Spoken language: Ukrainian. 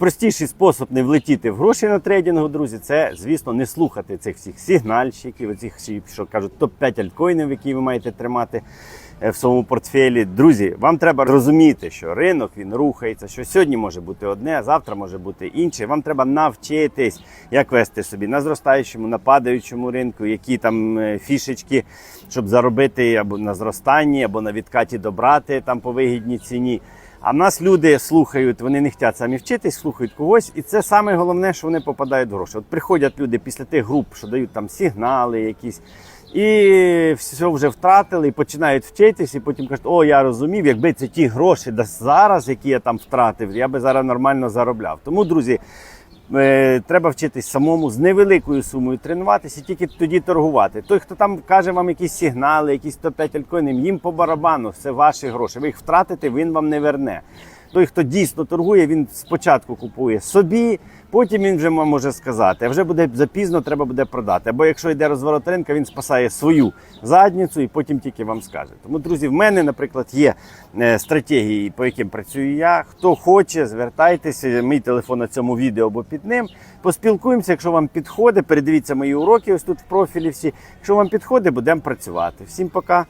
найпростіший спосіб не влетіти в гроші на трейдингу, друзі, це, звісно, не слухати цих всіх сигнальщиків, оцих, що кажуть, топ-5 альткоїнів, які ви маєте тримати е, в своєму портфелі. Друзі, вам треба розуміти, що ринок він рухається, що сьогодні може бути одне, а завтра може бути інше. Вам треба навчитись, як вести собі на зростаючому, на падаючому ринку, які там е, фішечки, щоб заробити або на зростанні, або на відкаті добрати там по вигідній ціні. А в нас люди слухають, вони не хочуть самі вчитись, слухають когось, і це саме головне, що вони попадають в гроші. От приходять люди після тих груп, що дають там сигнали якісь, і все вже втратили, і починають вчитись, і потім кажуть, о, я розумів, якби це ті гроші зараз, які я там втратив, я би зараз нормально заробляв. Тому, друзі, треба вчитись самому з невеликою сумою тренуватися тільки тоді торгувати. Той, хто там каже вам якісь сигнали, якісь 105 альткоїнів, їм по барабану, це ваші гроші. Ви їх втратите, він вам не верне. Той, хто дійсно торгує, він спочатку купує собі, потім він вже може сказати, а вже буде запізно, треба буде продати. Або якщо йде розворот ринка, він спасає свою задницю і потім тільки вам скаже. Тому, друзі, в мене, наприклад, є е, стратегії, по яким працюю я. Хто хоче, звертайтеся. Мій телефон на цьому відео або під ним. Поспілкуємося, якщо вам підходить, передивіться мої уроки ось тут в профілі всі. Якщо вам підходить, будемо працювати. Всім пока.